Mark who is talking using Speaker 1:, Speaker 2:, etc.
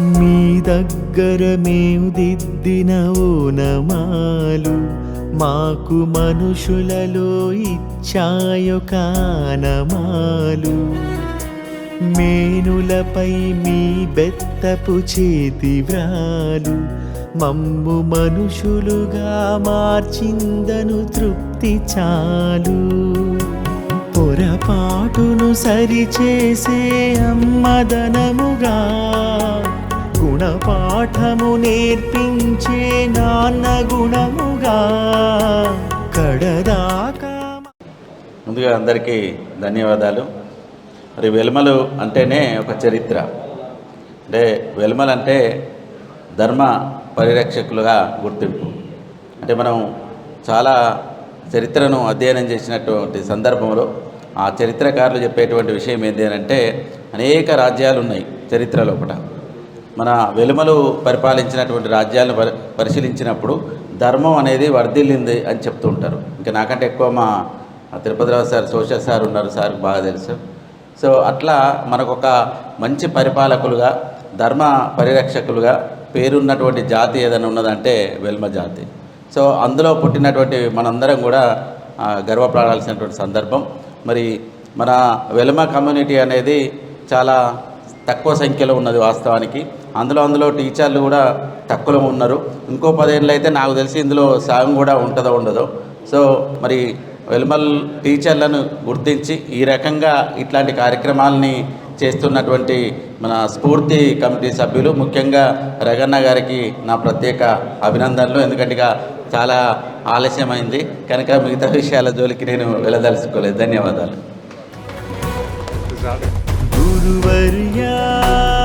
Speaker 1: మీ దగ్గర మేము దిద్దిన ఓనమాలు మాకు మనుషులలో ఇచ్చాయో కానమాలు. మేనులపై మీ బెత్తపు చేతి వ్రాలు మమ్ము మనుషులుగా మార్చిందను తృప్తి చాలు. పొరపాటును సరిచేసే అమ్మదనముగా గుణపాఠము నేర్పించే నాన్న గుణముగా కడదాకా
Speaker 2: ముందుగా అందరికీ ధన్యవాదాలు. మరి వెలుమలు అంటేనే ఒక చరిత్ర. అంటే వెలుమలు అంటే ధర్మ పరిరక్షకులుగా గుర్తింపు. అంటే మనం చాలా చరిత్రను అధ్యయనం చేసినటువంటి సందర్భంలో ఆ చరిత్రకారులు చెప్పేటువంటి విషయం ఏంటి అని అంటే అనేక రాజ్యాలు ఉన్నాయి చరిత్ర లోపల మన వెలుమలు పరిపాలించినటువంటి రాజ్యాలను పరి పరిశీలించినప్పుడు ధర్మం అనేది వర్ధిల్లింది అని చెప్తూ ఉంటారు. ఇంకా నాకంటే ఎక్కువ మా తిరుపతిరావు సార్ సోషల్ సార్ ఉన్నారు సార్ బాగా తెలుసు. సో అట్లా మనకొక మంచి పరిపాలకులుగా ధర్మ పరిరక్షకులుగా పేరున్నటువంటి జాతి ఏదైనా ఉన్నదంటే వెల్మ జాతి. సో అందులో పుట్టినటువంటి మనందరం కూడా గర్వపడాల్సినటువంటి సందర్భం. మరి మన వెల్మ కమ్యూనిటీ అనేది చాలా తక్కువ సంఖ్యలో ఉన్నది వాస్తవానికి. అందులో అందులో టీచర్లు కూడా తక్కువలో ఉన్నారు. ఇంకో పదేళ్ళు అయితే నాకు తెలిసి ఇందులో సాగం కూడా ఉంటుందో ఉండదో. సో మరి వెల్మల్ టీచర్లను గుర్తించి ఈ రకంగా ఇట్లాంటి కార్యక్రమాలని చేస్తున్నటువంటి మన స్ఫూర్తి కమిటీ సభ్యులు ముఖ్యంగా రగన్న గారికి నా ప్రత్యేక అభినందనలు. ఎందుకంటే ఇక చాలా ఆలస్యమైంది. కనుక మిగతా విషయాల జోలికి నేను వెళ్ళదలుచుకోలేదు. ధన్యవాదాలు.
Speaker 1: குருவர் யார்